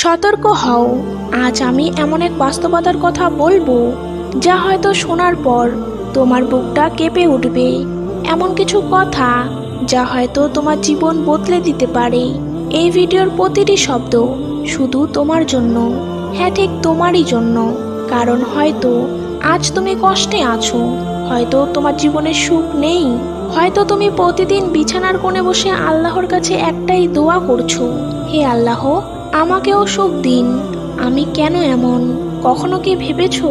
সতর্ক হও। আজ আমি এমন এক বাস্তবতার কথা বলব, যা হয়তো শোনার পর তোমার বুকটা কেঁপে উঠবে। এমন কিছু কথা যা হয়তো তোমার জীবন বদলে দিতে পারে। এই ভিডিওর প্রতিটি শব্দ শুধু তোমার জন্য হ্যাঁ ঠিক তোমারই জন্য। কারণ হয়তো আজ তুমি কষ্টে আছো, হয়তো তোমার জীবনে সুখ নেই, হয়তো তুমি প্রতিদিন বিছানার কোণে বসে আল্লাহর কাছে একটাই দোয়া করছ, হে আল্লাহ আমাকেও সুখ দিন। আমি কেন এমন? কখনো কি ভেবেছ?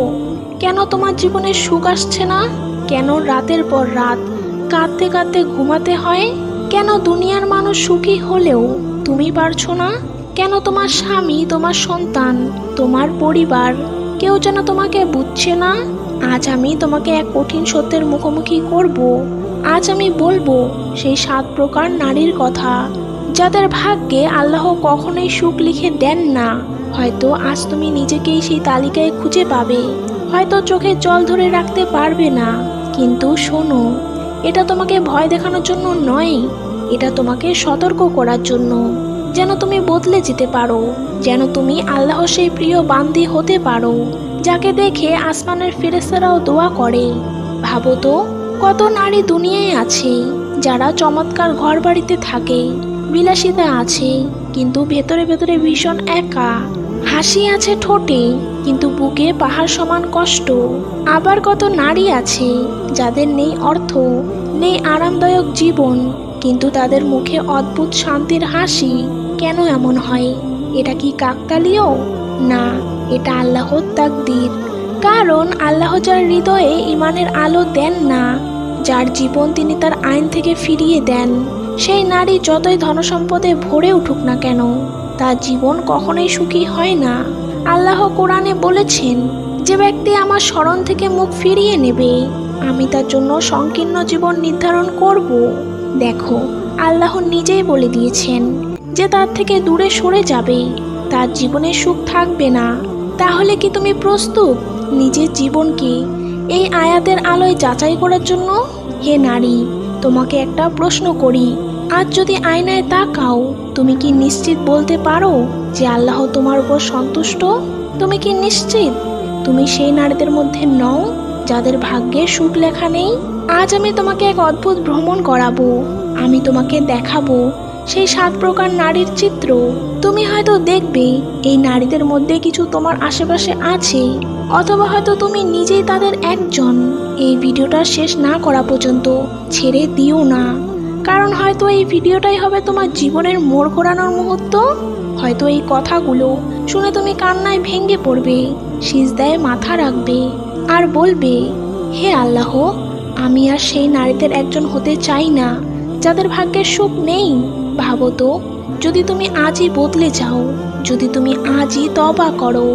কেন তোমার জীবনে সুখ আসছে না? কেন রাতের পর রাত কাঁদতে কাঁদতে ঘুমাতে হয়? কেন দুনিয়ার মানুষ সুখী হলেও তুমি পারছ না? কেন তোমার স্বামী, তোমার সন্তান, তোমার পরিবার কেউ যেন তোমাকে বুঝছে না? আজ আমি তোমাকে এক কঠিন সত্যের মুখোমুখি করব। আজ আমি বলব, সেই সাত প্রকার নারীর কথা যাদের ভাগ্যে আল্লাহ কখনোই সুখ লিখে দেন না, হয়তো আজ তুমি নিজেকেই সেই তালিকায় খুঁজে পাবে। হয়তো চোখে জল ধরে রাখতে পারবে না। কিন্তু শোনো, এটা তোমাকে ভয় দেখানোর জন্য নয়, এটা তোমাকে সতর্ক করার জন্য। যেন তুমি বদলে যেতে পারো, যেন তুমি আল্লাহ সেই প্রিয় বান্দি হতে পারো, যাকে দেখে আসমানের ফেরেস্তারাও দোয়া করে। ভাবো তো, কত নারী দুনিয়ায় আছে যারা চমৎকার ঘর বাড়িতে থাকে। বিলাসিতা আছে, কিন্তু ভেতরে ভেতরে ভীষণ একা। হাসি আছে ঠোঁটে, কিন্তু বুকে পাহাড় সমান কষ্ট। আবার কত নারী আছে, যাদের নেই অর্থ, নেই আরামদায়ক জীবন, কিন্তু তাদের মুখে অদ্ভুত শান্তির হাসি। কেন এমন হয়? এটা কি কাকতালীয়? না, এটা আল্লাহর তাকদির। কারণ আল্লাহ যার হৃদয়ে ইমানের আলো দেন না, যার জীবন তিনি তার আইন থেকে ফিরিয়ে দেন। সেই নারী যতই ধনসম্পদে ভরে উঠুক না কেন, তার জীবন কখনোই সুখী হয় না। আল্লাহ কোরআনে বলেছেন, যে ব্যক্তি আমার স্মরণ থেকে মুখ ফিরিয়ে নেবে, আমি তার জন্য সংকীর্ণ জীবন নির্ধারণ করব। দেখো, আল্লাহ নিজেই বলে দিয়েছেন, যে তার থেকে দূরে সরে যাবে, তার জীবনে সুখ থাকবে না। তাহলে কি তুমি প্রস্তুত নিজের জীবনকে এই আয়াতের আলোয় যাচাই করার জন্য? হে নারী, তোমাকে একটা প্রশ্ন করি আজ যদি আয়নায় তাকাও, তুমি কি নিশ্চিত বলতে পারো যে আল্লাহ তোমার উপর সন্তুষ্ট? তুমি কি নিশ্চিত? তুমি সেই নারীদের মধ্যে নও যাদের ভাগ্যে সুখ লেখা নেই? আজ আমি তোমাকে এক অদ্ভুত ভ্রমণ করাবো। আমি তোমাকে দেখাবো সেই সাত প্রকার নারীর চিত্র। তুমি হয়তো দেখবে এই নারীদের মধ্যে কিছু তোমার আশেপাশে আছে, অথবা হয়তো তুমি নিজেই তাদের একজন। এই ভিডিওটা শেষ না করা পর্যন্ত ছেড়ে দিও না। কারণ হয়তো এই ভিডিওটাই হবে তোমার জীবনের মোড় ঘোরানোর মুহূর্ত। হয়তো এই কথাগুলো শুনে তুমি কান্নায় ভেঙে পড়বে, সিজদায় মাথা রাখবে আর বলবে, হে আল্লাহ, আমি আর সেই নারীদের একজন হতে চাই না, যাদের ভাগ্যের সুখ নেই। ভাবো তো, যদি তুমি আজই বদলে যাও, যদি তুমি আজই তবা করো,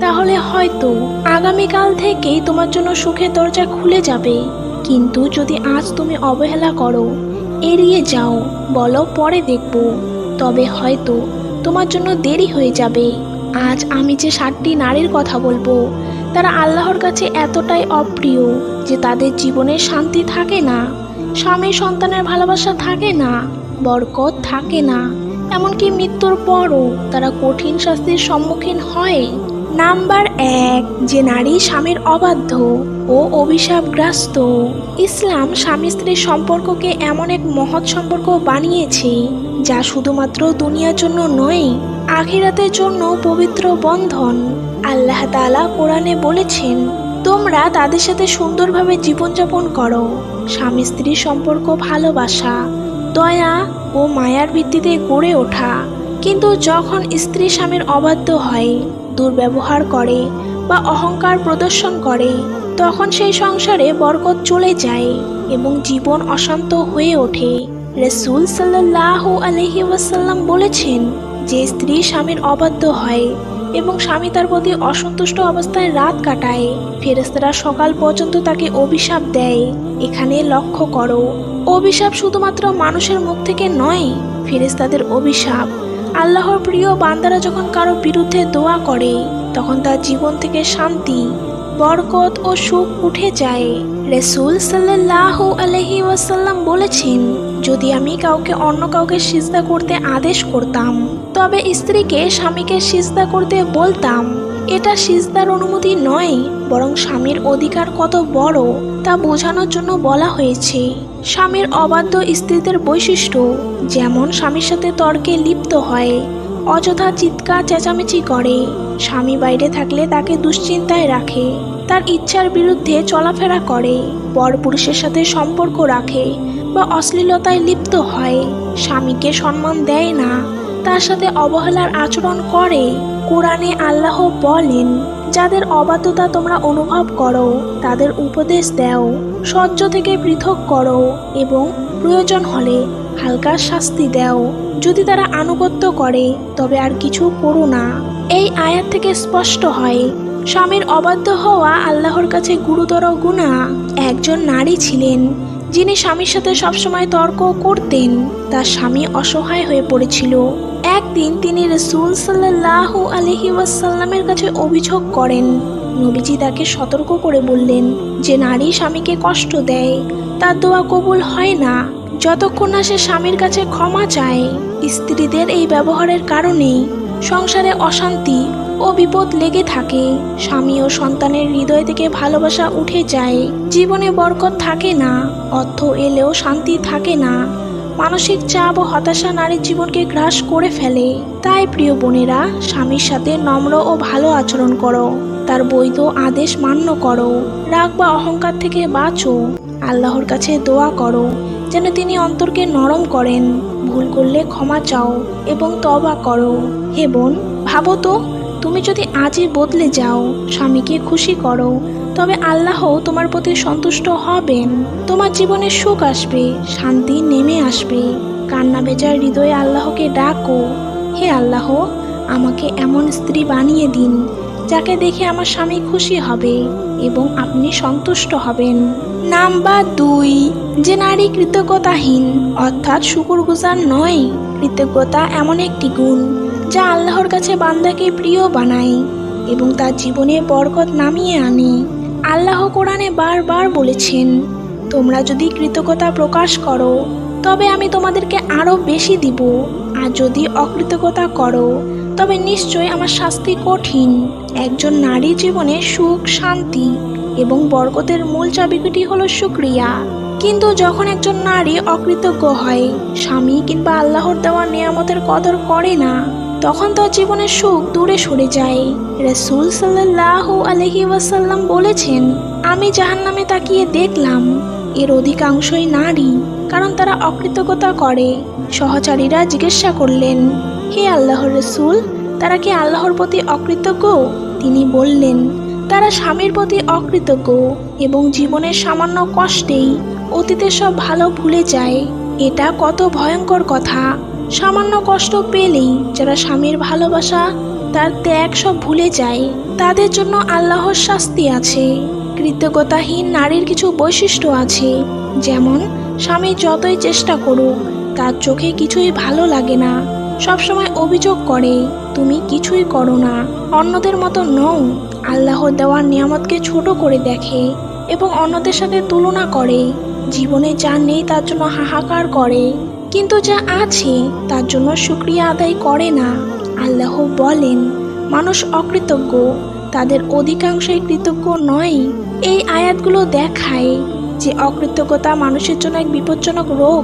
তাহলে হয়তো আগামীকাল থেকেই তোমার জন্য সুখের দরজা খুলে যাবে। কিন্তু যদি আজ তুমি অবহেলা করো এড়িয়ে যাও, বলো পরে দেখব। তবে হয়তো তোমার জন্য দেরি হয়ে যাবে। আজ আমি যে ষাটটি নারীর কথা বলব, তারা আল্লাহর কাছে এতটাই অপ্রিয় যে তাদের জীবনে শান্তি থাকে না, স্বামী সন্তানের ভালোবাসা থাকে না, বরকত থাকে না, এমনকি মৃত্যুর পরও তারা কঠিন শাস্তির সম্মুখীন হয়। নাম্বার এক, যে নারী স্বামীর অবাধ্য ও অভিশাপগ্রস্ত। ইসলাম স্বামী স্ত্রীর সম্পর্ককে এমন এক মহৎ সম্পর্ক বানিয়েছে, যা শুধুমাত্র দুনিয়ার জন্য নয়, আখিরাতের জন্য পবিত্র বন্ধন। আল্লাহ তাআলা কোরআনে বলেছেন, তোমরা তাদের সাথে সুন্দরভাবে জীবনযাপন করো। স্বামী স্ত্রীর সম্পর্ক ভালোবাসা, দয়া ও মায়ার ভিত্তিতে গড়ে ওঠা। কিন্তু যখন স্ত্রী স্বামীর অবাধ্য হয় দুর্ব্যবহার করে বা অহংকার প্রদর্শন করে, তখন সেই সংসারে বরকত চলে যায় এবং জীবন অশান্ত হয়ে ওঠে। রসুল সাল্লাহ আলহি ওয়াসাল্লাম বলেছেন যে, স্ত্রী স্বামীর অবাধ্য হয় এবং স্বামী তার প্রতি অসন্তুষ্ট অবস্থায় রাত কাটায়। ফেরেস্তারা সকাল পর্যন্ত তাকে অভিশাপ দেয়, এখানে লক্ষ্য করো, অভিশাপ শুধুমাত্র মানুষের মুখ থেকে নয় ফেরেস্তাদের অভিশাপ। আল্লাহর প্রিয় বান্দারা যখন কারও বিরুদ্ধে দোয়া করে, তখন তার জীবন থেকে শান্তি, বরকত ও সুখ উঠে যায়। রেসুল সাল্লাহ আলহি ওয়াসাল্লাম বলেছেন, যদি আমি কাউকে অন্য কাউকে সিজদা করতে আদেশ করতাম, তবে স্ত্রীকে স্বামীকে সিজদা করতে বলতাম। এটা সিজদার অনুমতি নয়, বরং স্বামীর অধিকার কত বড়, তা বোঝানোর জন্য বলা হয়েছে। স্বামীর অবাধ্য স্ত্রীদের বৈশিষ্ট্য, যেমন স্বামীর সাথে তর্কে লিপ্ত হয়, অযথা চিৎকার চেঁচামেচি করে, স্বামী বাইরে থাকলে তাকে দুশ্চিন্তায় রাখে, তার ইচ্ছার বিরুদ্ধে চলাফেরা করে পরপুরুষের সাথে সম্পর্ক রাখে বা অশ্লীলতায় লিপ্ত হয়, স্বামীকে সম্মান দেয় না। তার সাথে অবহেলার আচরণ করে। কোরআনে আল্লাহ বলেন, যাদের অবাধ্যতা তোমরা অনুভব করো, তাদের উপদেশ দাও সহ্য থেকে পৃথক করো এবং প্রয়োজন হলে হালকা শাস্তি দাও। যদি তারা আনুগত্য করে, তবে আর কিছু করো না। এই আয়াত থেকে স্পষ্ট হয়, স্বামীর অবাধ্য হওয়া আল্লাহর কাছে গুরুতর গুণা একজন নারী ছিলেন, যিনি স্বামীর সাথে সবসময় তর্ক করতেন। তার স্বামী অসহায় হয়ে পড়েছিল। একদিন তিনি রসুল সাল্লাহ আলহি ওয়াসাল্লামের কাছে অভিযোগ করেন। নবীজি তাকে সতর্ক করে বললেন যে নারী স্বামীকে কষ্ট দেয়, তার দোয়া কবুল হয় না। যতক্ষণ না সে স্বামীর কাছে ক্ষমা চায়, স্ত্রীদের এই ব্যবহারের কারণেই সংসারে অশান্তি ও বিপদ লেগে থাকে। স্বামী ও সন্তানের হৃদয় থেকে ভালোবাসা উঠে যায়, জীবনে বরকত থাকে না, অর্থ এলেও শান্তি থাকে না। মানসিক চাপ ও হতাশা নারীর জীবনকে গ্রাস করে ফেলে। তাই প্রিয় বোনেরা, স্বামীর সাথে নম্র ও ভালো আচরণ করো। তার বৈধ আদেশ মান্য করো। রাগ বা অহংকার থেকে বাঁচো। আল্লাহর কাছে দোয়া করো, যেন তিনি অন্তরকে নরম করেন। ভুল করলে ক্ষমা চাও এবং তবা করো। হে বোন, ভাবো তো, তুমি যদি আজই বদলে যাও, স্বামীকে খুশি করো। তবে আল্লাহ তোমার প্রতি সন্তুষ্ট হবেন। তোমার জীবনে সুখ আসবে, শান্তি নেমে আসবে। কান্না বেজার হৃদয়ে আল্লাহকে ডাকো। হে আল্লাহ, আমাকে এমন স্ত্রী বানিয়ে দিন, যাকে দেখে আমার স্বামী খুশি হবে এবং আপনি সন্তুষ্ট হবেন। নাম্বার দুই, যে নারী কৃতজ্ঞতাহীন, অর্থাৎ শুকুরগুজার নয়, কৃতজ্ঞতা এমন একটি গুণ, যা আল্লাহর কাছে বান্দাকে প্রিয় বানায় এবং তার জীবনে বরকত নামিয়ে আনে। আল্লাহ কোরআনে বারবার বলেছেন, তোমরা যদি কৃতজ্ঞতা প্রকাশ করো, তবে আমি তোমাদেরকে আরও বেশি দিব। আর যদি অকৃতজ্ঞতা করো, তবে নিশ্চয় আমার শাস্তি কঠিন। একজন নারী জীবনে সুখ, শান্তি এবং বরকতের মূল চাবিকাঠি হলো শুক্রিয়া কিন্তু যখন একজন নারী অকৃতজ্ঞ হয়, স্বামী কিংবা আল্লাহর দেওয়া নিয়ামতের কদর করে না তখন তার জীবনের সুখ দূরে সরে যায়। রসুল সাল্লাহ আলহি ওয়াসাল্লাম বলেছেন, আমি জাহান্নামে তাকিয়ে দেখলাম, এর অধিকাংশই নারী, কারণ তারা অকৃতজ্ঞতা করে। সহচারীরা জিজ্ঞাসা করলেন, হে আল্লাহর রসুল, তারা কি আল্লাহর প্রতি অকৃতজ্ঞ? তিনি বললেন, তারা স্বামীর প্রতি অকৃতজ্ঞ এবং জীবনের সামান্য কষ্টেই অতীতের সব ভালো ভুলে যায়। এটা কত ভয়ঙ্কর কথা। সামান্য কষ্ট পেলেই যারা স্বামীর ভালোবাসা তার ত্যাগ সব ভুলে যায়, তাদের জন্য আল্লাহর শাস্তি আছে। কৃতজ্ঞতাহীন নারীর কিছু বৈশিষ্ট্য আছে, যেমন স্বামী যতই চেষ্টা করুক, তার চোখে কিছুই ভালো লাগে না। সবসময় অভিযোগ করে, তুমি কিছুই করো না, অন্যদের মতো নও। আল্লাহর দেওয়ার নিয়ামতকে ছোট করে দেখে এবং অন্যদের সাথে তুলনা করে। জীবনে যা নেই তার জন্য হাহাকার করে। কিন্তু যা আছে, তার জন্য শুক্রিয়া আদায় করে না। আল্লাহ বলেন, মানুষ অকৃতজ্ঞ, তাদের অধিকাংশই কৃতজ্ঞ নয়। এই আয়াতগুলো দেখায় যে অকৃতজ্ঞতা মানুষের জন্য এক বিপজ্জনক রোগ।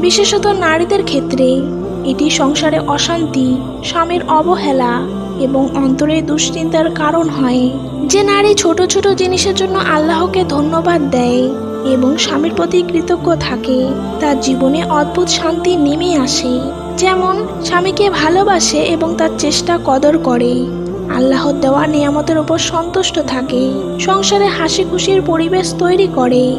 বিশেষত নারীদের ক্ষেত্রে এটি সংসারে অশান্তি, স্বামীর অবহেলা এবং অন্তরে দুশ্চিন্তার কারণ হয়। যে নারী ছোট ছোট জিনিসের জন্য আল্লাহকে ধন্যবাদ দেয় এবং স্বামীর প্রতি কৃতজ্ঞ থাকে, তার জীবনে অদ্ভুত শান্তি নেমে আসে। যেমন, স্বামীকে ভালোবাসে এবং তার চেষ্টা কদর করে। আল্লাহর দেওয়া নিয়ামতের উপর সন্তুষ্ট থাকে, সংসারে হাসি খুশির পরিবেশ তৈরি করে।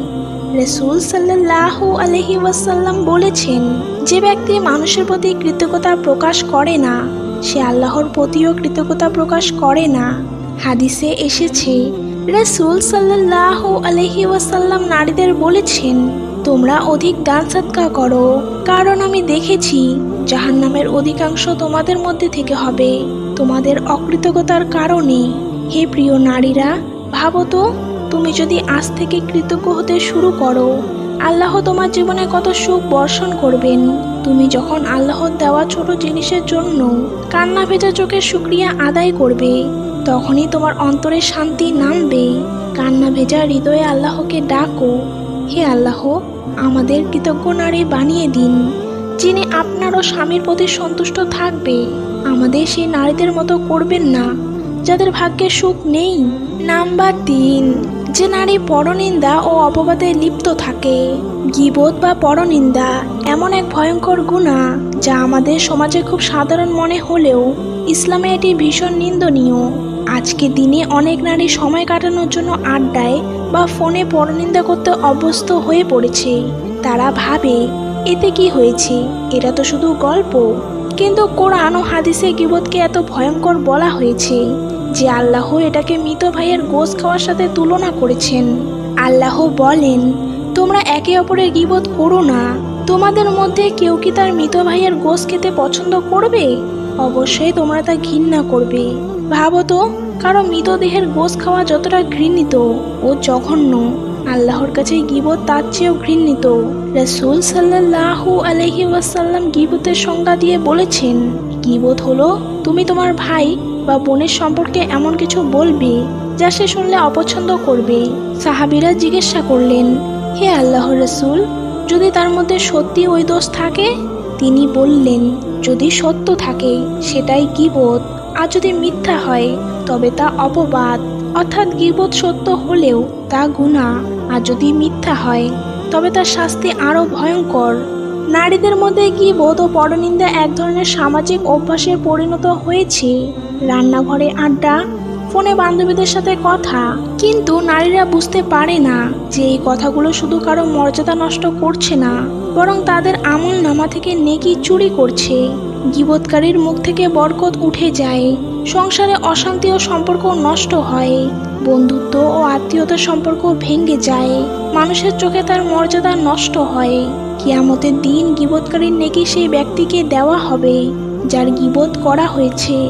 রসুল সাল্লাহ আলহি ওয়াসাল্লাম বলেছেন, যে ব্যক্তি মানুষের প্রতি কৃতজ্ঞতা প্রকাশ করে না সে আল্লাহর প্রতিও কৃতজ্ঞতা প্রকাশ করে না। হাদিসে এসেছে, রসুল সাল্লাহ আলহি ওয়াসাল্লাম নারীদের বলেছেন, তোমরা অধিক দান সৎকা করো। কারণ আমি দেখেছি, জাহান্নামের অধিকাংশ তোমাদের মধ্যে থেকে হবে। তোমাদের অকৃতজ্ঞতার কারণে। হে প্রিয় নারীরা, ভাবো তো, তুমি যদি আজ থেকে কৃতজ্ঞ হতে শুরু করো, আল্লাহ তোমার জীবনে কত সুখ বর্ষণ করবেন। তুমি যখন আল্লাহর দেওয়া ছোট জিনিসের জন্য কান্না ভেজা চোখের শুক্রিয়া আদায় করবে, তখনই তোমার অন্তরে শান্তি নামবে। কান্না ভেজা হৃদয়ে আল্লাহকে ডাকো, হে আল্লাহ, আমাদের কৃতজ্ঞ নারী বানিয়ে দিন, যিনি আপনার ও স্বামীর প্রতি সন্তুষ্ট থাকবে। আমাদের সেই নারীদের মতো করবেন না, যাদের ভাগ্যে সুখ নেই। নাম্বার তিন। যে নারী পরনিন্দা ও অপবাদে লিপ্ত থাকে। গিবোধ বা পরনিন্দা এমন এক ভয়ঙ্কর গুণা যা আমাদের সমাজে খুব সাধারণ মনে হলেও ইসলামে এটি ভীষণ নিন্দনীয়। আজকে দিনে অনেক নারী সময় কাটানোর জন্য আড্ডায় বা ফোনে পরনিন্দা করতে অভ্যস্ত হয়ে পড়েছে। তারা ভাবে, এতে কি হয়েছে? এটা তো শুধু গল্প। কিন্তু কোরআন ও হাদিসে গিবতকে এত ভয়ঙ্কর বলা হয়েছে যে আল্লাহ এটাকে মৃত ভাইয়ের গোস খাওয়ার সাথে তুলনা করেছেন। আল্লাহ বলেন, তোমরা একে অপরের গিবত করো না। তোমাদের মধ্যে কেউ কি তার মৃত ভাইয়ের গোস খেতে পছন্দ করবে? অবশ্যই তোমরা তা ঘৃণা করবে। ভাবো তো, কারও মৃতদেহের গোস খাওয়া যতটা ঘৃণিত, ও জঘন্য। আল্লাহর কাছে গিবত তার চেয়েও ঘৃণিত। রসুল সাল্লাহু আলহি ওয়াসাল্লাম গিবতের সংজ্ঞা দিয়ে বলেছেন, গিবত হলো, তুমি তোমার ভাই বা বোনের সম্পর্কে এমন কিছু বলবে যা সে শুনলে অপছন্দ করবে? সাহাবিরা জিজ্ঞাসা করলেন, হে আল্লাহ রসুল, যদি তার মধ্যে সত্যি ওই দোষ থাকে? তিনি বললেন, যদি সত্য থাকে, সেটাই গিবত। আর যদি মিথ্যা হয়, তবে তা অপবাদ। অর্থাৎ গিবত সত্য হলেও তা গুণা আর যদি মিথ্যা হয়, তবে তার শাস্তি আরও ভয়ঙ্কর। নারীদের মধ্যে গিবত ও পরনিন্দা এক ধরনের সামাজিক অভ্যাসে পরিণত হয়েছে? রান্নাঘরে আড্ডা, ফোনে বান্ধবীদের সাথে কথা। কিন্তু নারীরা বুঝতে পারে না যে এই কথাগুলো শুধু কারও মর্যাদা নষ্ট করছে না, বরং তাদের আমল নামা থেকে নেকি চুরি করছে। গিবৎকারীর মুখ থেকে বরকত উঠে যায়। সংসারে অশান্তি ও সম্পর্ক নষ্ট হয়। বন্ধুত্ব ও আত্মীয়তার সম্পর্ক ভেঙে যায়। মানুষের চোখে তার মর্যাদা নষ্ট হয়। কিয়ামতের দিন গিবৎকারীর নেকি সেই ব্যক্তিকে দেওয়া হবে, যার গিবত করা হয়েছে।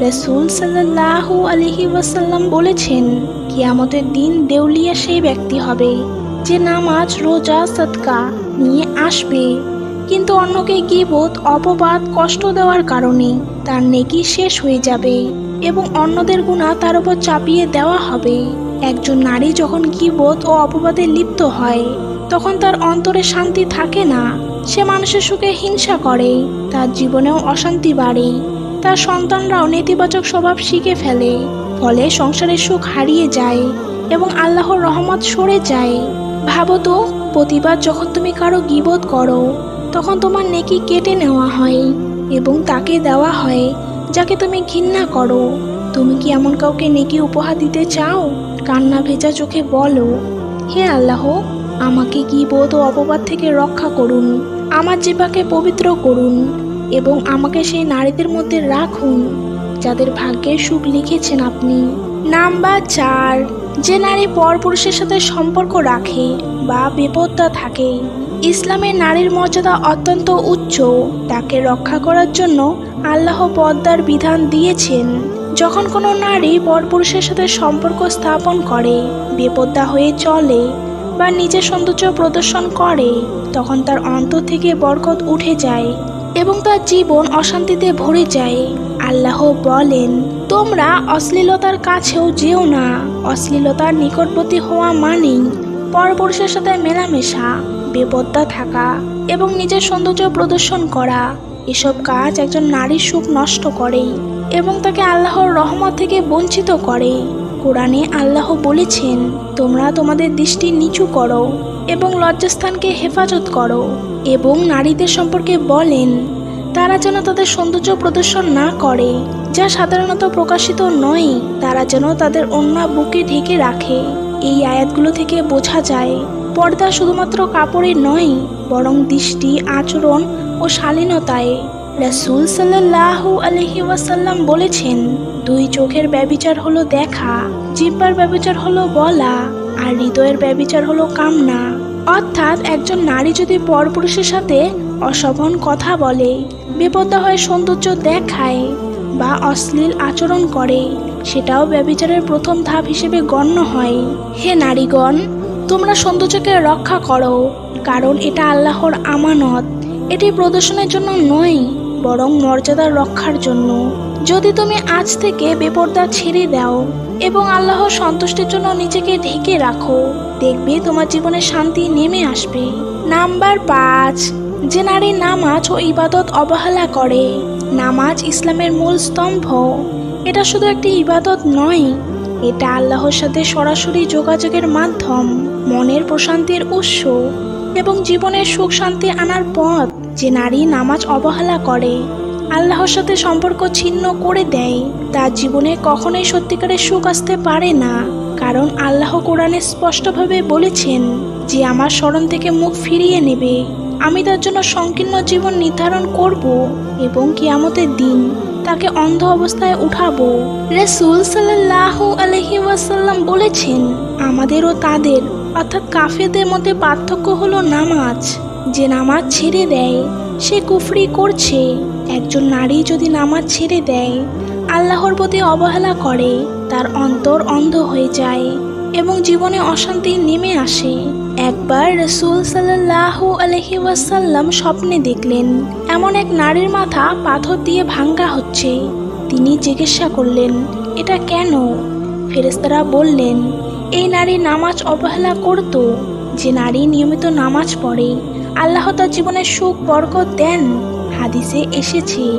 রসুল সাল্লাহু আলহি ওয়াসাল্লাম বলেছেন, কিয়ামতের দিন দেউলিয়া সেই ব্যক্তি হবে, যে নামাজ, রোজা সৎকা নিয়ে আসবে। কিন্তু অন্যকে গিবত অপবাদ, কষ্ট দেওয়ার কারণে তার নেকি শেষ হয়ে যাবে। এবং অন্যদের গুণা তার উপর চাপিয়ে দেওয়া হবে। একজন নারী যখন গিবত ও অপবাদে লিপ্ত হয়, তখন তার অন্তরে শান্তি থাকে না। সে মানুষের সুখে হিংসা করে, তার জীবনেও অশান্তি বাড়ে। তার সন্তানরাও নেতিবাচক স্বভাব শিখে ফেলে, ফলে সংসারের সুখ হারিয়ে যায় এবং আল্লাহর রহমত সরে যায়। ভাবো তো প্রতিবার যখন তুমি কারও গিবত করো, তখন তোমার নেকি কেটে নেওয়া হয় এবং তাকে দেওয়া হয় যাকে তুমি ঘৃণা করো, তুমি কি এমন কাউকে নেকি উপহার দিতে চাও? কান্না ভেজা চোখে বলো, হে আল্লাহ, আমাকে গিবত ও অপবাদ থেকে রক্ষা করুন, আমার জীবাকে পবিত্র করুন এবং আমাকে সেই নারীদের মধ্যে রাখুন, যাদের ভাগ্যে সুখ লিখেছেন আপনি। নাম্বার চার, যে নারী পরপুরুষের সাথে সম্পর্ক রাখে বা বিপদটা থাকে ইসলামে নারীর মর্যাদা অত্যন্ত উচ্চ। তাকে রক্ষা করার জন্য আল্লাহ পদ্মার বিধান দিয়েছেন। যখন কোনো নারী পরপুরুষের সাথে সম্পর্ক স্থাপন করে বেপদ্দা হয়ে চলে বা নিজের সৌন্দর্য প্রদর্শন করে, তখন তার অন্তর থেকে বরকত উঠে যায় এবং তার জীবন অশান্তিতে ভরে যায়। আল্লাহ বলেন, তোমরা অশ্লীলতার কাছেও যেও না। অশ্লীলতার নিকটবর্তী হওয়া মানেই পরপুরুষের সাথে মেলামেশা। বেপত্তা থাকা এবং নিজের সৌন্দর্য প্রদর্শন করা, এসব কাজ একজন নারীর সুখ নষ্ট করে এবং তাকে আল্লাহর রহমত থেকে বঞ্চিত করে। কোরআনে আল্লাহ বলেছেন, তোমরা তোমাদের দৃষ্টি নিচু করো এবং লজ্জাস্থানকে হেফাজত করো এবং নারীদের সম্পর্কে বলেন, তারা যেন তাদের সৌন্দর্য প্রদর্শন না করে, যা সাধারণত প্রকাশিত নয়, তারা যেন তাদের অন্য বুকে ঢেকে রাখে। এই আয়াতগুলো থেকে বোঝা যায় পর্দা শুধুমাত্র কাপড়ে নয়, বরং দৃষ্টি, আচরণ ও শালীনতায় রাসুল সাল্লাহু আলহি ওয়াসাল্লাম বলেছেন, দুই চোখের ব্যবিচার হলো দেখা, জিব্বার ব্যবিচার হলো বলা, আর হৃদয়ের ব্যবিচার হলো কামনা। অর্থাৎ একজন নারী যদি পরপুরুষের সাথে অশোভন কথা বলে, বিপদা হয়ে সৌন্দর্য দেখায় বা অশ্লীল আচরণ করে, সেটাও ব্যবিচারের প্রথম ধাপ হিসেবে গণ্য হয়। হে নারীগণ তোমরা সৌন্দর্যকে রক্ষা করো, কারণ এটা আল্লাহর আমানত। এটি প্রদর্শনের জন্য নয়, বরং মর্যাদা রক্ষার জন্য। যদি তুমি আজ থেকে বেপর্দা ছেড়ে দাও এবং আল্লাহর সন্তুষ্টির জন্য নিজেকে ঢেকে রাখো, দেখবে তোমার জীবনে শান্তি নেমে আসবে। নাম্বার পাঁচ, যে নারী নামাজ ও ইবাদত অবহেলা করে, নামাজ ইসলামের মূল স্তম্ভ। এটা শুধু একটি ইবাদত নয় এটা আল্লাহর সাথে সরাসরি যোগাযোগের মাধ্যম, মনের প্রশান্তির উৎস এবং জীবনের সুখ শান্তি আনার পথ যে নারী নামাজ অবহেলা করে। আল্লাহর সাথে সম্পর্ক ছিন্ন করে দেয় তার জীবনে কখনোই সত্যিকারের সুখ আসতে পারে না। কারণ আল্লাহ কোরআনে স্পষ্টভাবে বলেছেন যে, আমার স্মরণ থেকে মুখ ফিরিয়ে নেবে। আমি তার জন্য সংকীর্ণ জীবন নির্ধারণ করব এবং কিয়ামতের দিন তাকে অন্ধ অবস্থায় উঠাবো। রসুল সাল্লাহ আলহি ওয়াসাল্লাম বলেছেন আমাদের ও তাদের, অর্থাৎ কাফেরদের মধ্যে পার্থক্য হলো নামাজ। যে নামাজ ছেড়ে দেয়, সে কুফরি করছে। একজন নারী যদি নামাজ ছেড়ে দেয়, আল্লাহর প্রতি অবহেলা করে, তার অন্তর অন্ধ হয়ে যায় এবং জীবনে অশান্তি নেমে আসে। একবার রসুল সাল্লাহ আলহি ওয়াসাল্লাম স্বপ্নে দেখলেন, এমন এক নারীর মাথা পাথর দিয়ে ভাঙ্গা হচ্ছে। তিনি জিজ্ঞাসা করলেন, এটা কেন? ফেরেস্তারা বললেন, এই নারী নামাজ অবহেলা করত। যে নারী নিয়মিত নামাজ পড়ে, আল্লাহ তার জীবনে সুখ বরকত দেন। হাদিসে এসেছে,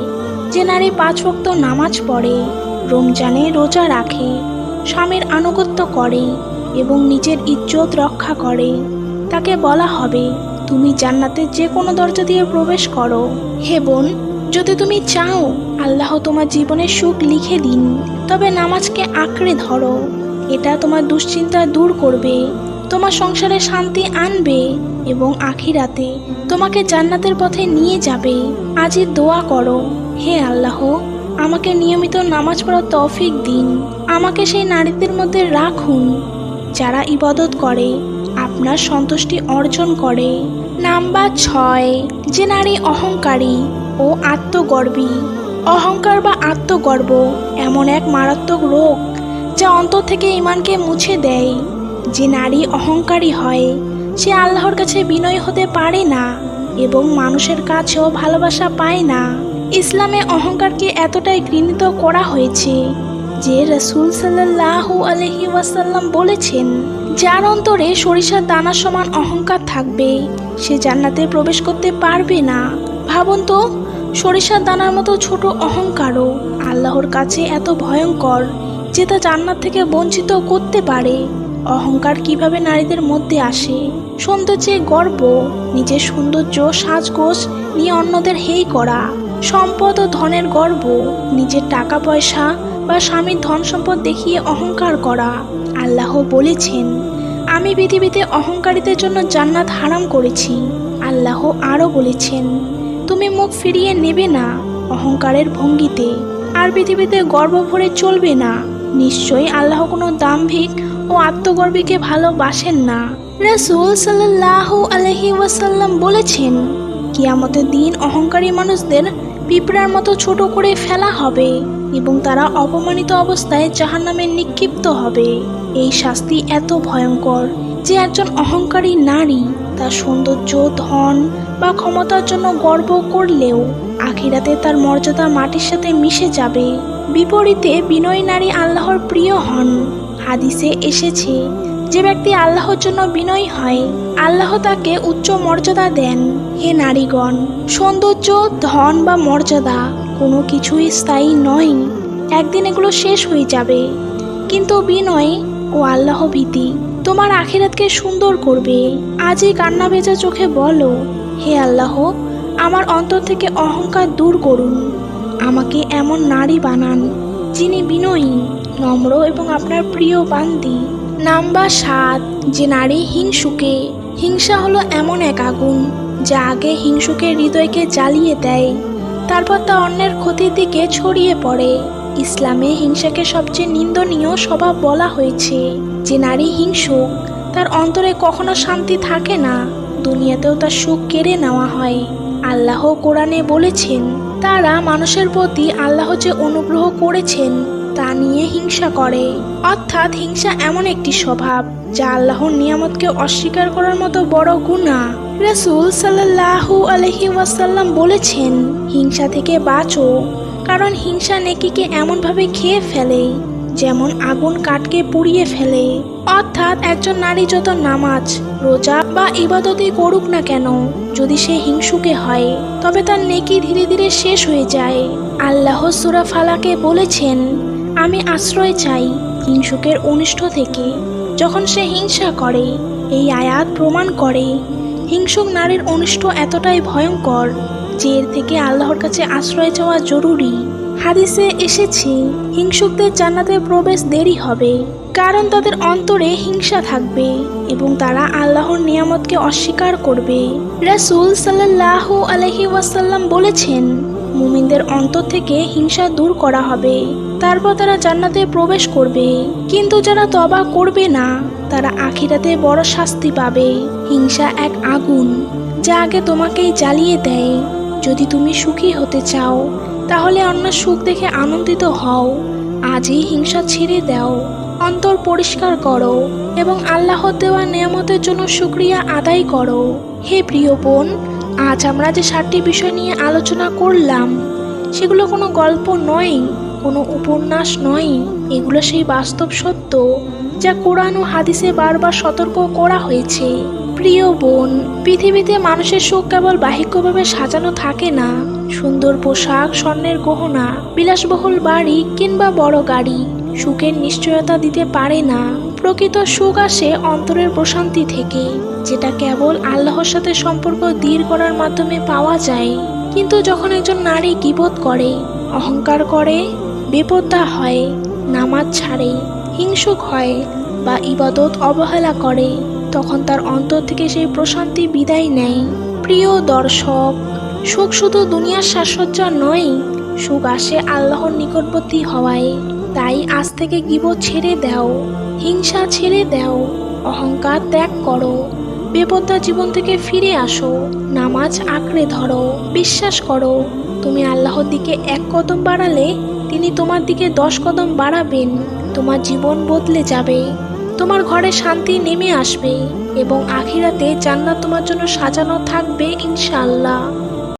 যে নারী পাঁচ ভক্ত নামাজ পড়ে, রমজানে রোজা রাখে, স্বামীর আনুগত্য করে এবং নিজের ইজ্জত রক্ষা করে। তাকে বলা হবে, তুমি জান্নাতের যে কোনো দরজা দিয়ে প্রবেশ করো। হে বোন, যদি তুমি চাও, আল্লাহ তোমার জীবনে সুখ লিখে দিন, তবে নামাজকে আঁকড়ে ধরো। এটা তোমার দুশ্চিন্তা দূর করবে, তোমার সংসারে শান্তি আনবে এবং আখিরাতে তোমাকে জান্নাতের পথে নিয়ে যাবে। আজই দোয়া করো, হে আল্লাহ, আমাকে নিয়মিত নামাজ পড়ার তৌফিক দিন। আমাকে সেই নারীদের মধ্যে রাখুন যারা ইবাদত করে, আপনার সন্তুষ্টি অর্জন করে। নাম্বার ছয়, যে নারী অহংকারী ও আত্মগর্বী। অহংকার বা আত্মগর্ব এমন এক মারাত্মক রোগ যা অন্তর থেকে ইমানকে মুছে দেয়। যে নারী অহংকারী হয়, সে আল্লাহর কাছে বিনয় হতে পারে না এবং মানুষের কাছেও ভালোবাসা পায় না। ইসলামে অহংকারকে এতটাই ঘৃণিত করা হয়েছে যে রসুল সাল্লাহ আলহি ওয়াসাল্লাম বলেছেন, যার অন্তরে সরিষার দানা সমান অহংকার থাকবে, সে জান্নাতে প্রবেশ করতে পারবে না। ভাবুন তো, সরিষার দানার মতো ছোট অহংকারও আল্লাহর কাছে এত ভয়ঙ্কর যে তা জান্নাত থেকে বঞ্চিত করতে পারে। অহংকার কীভাবে নারীদের মধ্যে আসে? সৌন্দর্যে গর্ব, নিজের সৌন্দর্য সাজগোজ নিয়ে অন্যদের হেই করা। সম্পদ ও ধনের গর্ব, নিজের টাকা পয়সা বা স্বামীর ধন সম্পদ দেখিয়ে অহংকার করা। আল্লাহ বলেছেন, আমি পৃথিবীতে অহংকারীদের জন্য জান্নাত হারাম করেছি। আল্লাহ আরও বলেছেন, তুমি মুখ ফিরিয়ে নেবে না অহংকারের ভঙ্গিতে, আর পৃথিবীতে গর্ব ভরে চলবে না। নিশ্চয়ই আল্লাহ কোনো দাম্ভিক ও আত্মগর্বীকে ভালোবাসেন না। রসুল সাল্লাহ আলহি ওয়াসাল্লাম বলেছেন, কিয়ামতের দিন অহংকারী মানুষদের পিঁপড়ার মতো ছোট করে ফেলা হবে। এবং তারা অপমানিত অবস্থায় জাহান্নামে নিক্ষিপ্ত হবে। এই শাস্তি এত ভয়ঙ্কর যে একজন অহংকারী নারী তার সৌন্দর্য, ধন বা ক্ষমতার জন্য গর্ব করলেও আখিরাতে তার মর্যাদা মাটির সাথে মিশে যাবে। বিপরীতে বিনয়ী নারী আল্লাহর প্রিয় হন। হাদিসে এসেছে, যে ব্যক্তি আল্লাহর জন্য বিনয়ী হয়, আল্লাহ তাকে উচ্চ মর্যাদা দেন। হে নারীগণ, সৌন্দর্য, ধন বা মর্যাদা কোনো কিছুই স্থায়ী নয়। একদিন এগুলো শেষ হয়ে যাবে। কিন্তু বিনয় ও আল্লাহ ভীতি, তোমার আখিরাতকে সুন্দর করবে। আজই কান্না ভেজা চোখে বলো, হে আল্লাহ, আমার অন্তর থেকে অহংকার দূর করুন। আমাকে এমন নারী বানান, যিনি বিনয়ী, নম্র এবং আপনার প্রিয় বান্দি। নাম্বার সাত যে নারী হিংসুকে। হিংসা হলো এমন এক আগুন, যা আগে হিংসুকের হৃদয়কে জ্বালিয়ে দেয়। তারপর তা অন্যের ক্ষতির দিকে ছড়িয়ে পড়ে। ইসলামে হিংসাকে সবচেয়ে নিন্দনীয় স্বভাব বলা হয়েছে। যে নারী হিংসুক, তার অন্তরে কখনো শান্তি থাকে না। দুনিয়াতেও তার সুখ কেড়ে নেওয়া হয়। আল্লাহ কোরআনে বলেছেন, তারা মানুষের প্রতি আল্লাহ যে অনুগ্রহ করেছেন, তা নিয়ে হিংসা করে। অর্থাৎ হিংসা এমন একটি স্বভাব, যা আল্লাহর নিয়ামতকে অস্বীকার করার মতো বড় গুণা রাসূল সাল্লাল্লাহু আলহি ওয়াসাল্লাম বলেছেন, হিংসা থেকে বাঁচো, কারণ হিংসা নেকিকে এমনভাবে খেয়ে ফেলে, যেমন আগুন কাঠকে পুড়িয়ে ফেলে। অর্থাৎ একজন নারী যত নামাজ, রোজা বা ইবাদতই করুক না কেন, যদি সে হিংসুকে হয়, তবে তার নেকি ধীরে ধীরে শেষ হয়ে যায়। আল্লাহ সুরা ফালাকে বলেছেন, আমি আশ্রয় চাই হিংসুকের অনিষ্ট থেকে। যখন সে হিংসা করে, এই আয়াত প্রমাণ করে হিংসুক নারীর অনিষ্ট এতটাই ভয়ঙ্কর যে এর থেকে আল্লাহর কাছে আশ্রয় চাওয়া জরুরি। হাদিসে এসেছে, হিংসুকদের জান্নাতে প্রবেশ দেরি হবে, কারণ তাদের অন্তরে হিংসা থাকবে এবং তারা আল্লাহর নিয়ামতকে অস্বীকার করবে। রাসূল সাল্লাল্লাহু আলহি ওয়াসাল্লাম বলেছেন, মুমিনদের অন্তর থেকে হিংসা দূর করা হবে, তারপর তারা জান্নাতে প্রবেশ করবে, কিন্তু যারা তবা করবে না তারা আখিরাতে বড় শাস্তি পাবে। হিংসা এক আগুন, যা আগে তোমাকেই জ্বালিয়ে দেয়। যদি তুমি সুখী হতে চাও, তাহলে অন্য সুখ দেখে আনন্দিত হও। আজই হিংসা ছেড়ে দাও, অন্তর পরিষ্কার করো, এবং আল্লাহর দেওয়া নিয়ামতের জন্য শুক্রিয়া আদায় করো। হে প্রিয় বোন, আজ আমরা যে সাতটি বিষয় নিয়ে আলোচনা করলাম, সেগুলো কোনো গল্প নয়, কোনো উপন্যাস নয়। এগুলো সেই বাস্তব সত্য। যা কোরআন ও হাদিসে বারবার সতর্ক করা হয়েছে। প্রিয় বোন, পৃথিবীতে মানুষের সুখ কেবল বাহিক্যভাবে সাজানো থাকে না। সুন্দর পোশাক, স্বর্ণের গহনা, বিলাসবহুল বাড়ি কিংবা বড় গাড়ি সুখের নিশ্চয়তা দিতে পারে না। প্রকৃত সুখ আসে অন্তরের প্রশান্তি থেকে, যেটা কেবল আল্লাহর সাথে সম্পর্ক দৃঢ় করার মাধ্যমে পাওয়া যায়। কিন্তু যখন একজন নারী গিবত করে, অহংকার করে বেপত্তা হয়, নামাজ ছাড়ে হিংসুক হয় বা ইবাদত অবহেলা করে, তখন তার অন্তর থেকে সেই প্রশান্তি বিদায় নেয়। প্রিয় দর্শক, সুখ শুধু দুনিয়ার সাজসজ্জা নয়, সুখ আসে আল্লাহর নিকটবর্তী হওয়ায়। তাই আজ থেকে গিবত ছেড়ে দাও, হিংসা ছেড়ে দাও, অহংকার ত্যাগ করো বেপত্তা জীবন থেকে ফিরে আসো, নামাজ আঁকড়ে ধরো, বিশ্বাস করো, তুমি আল্লাহর দিকে এক কদম বাড়ালে তিনি তোমার দিকে দশ কদম বাড়াবেন। তোমার জীবন বদলে যাবে তোমার ঘরে শান্তি নেমে আসবে এবং আখিরাতে জান্নাত তোমার জন্য সাজানো থাকবে ইনশাআল্লাহ।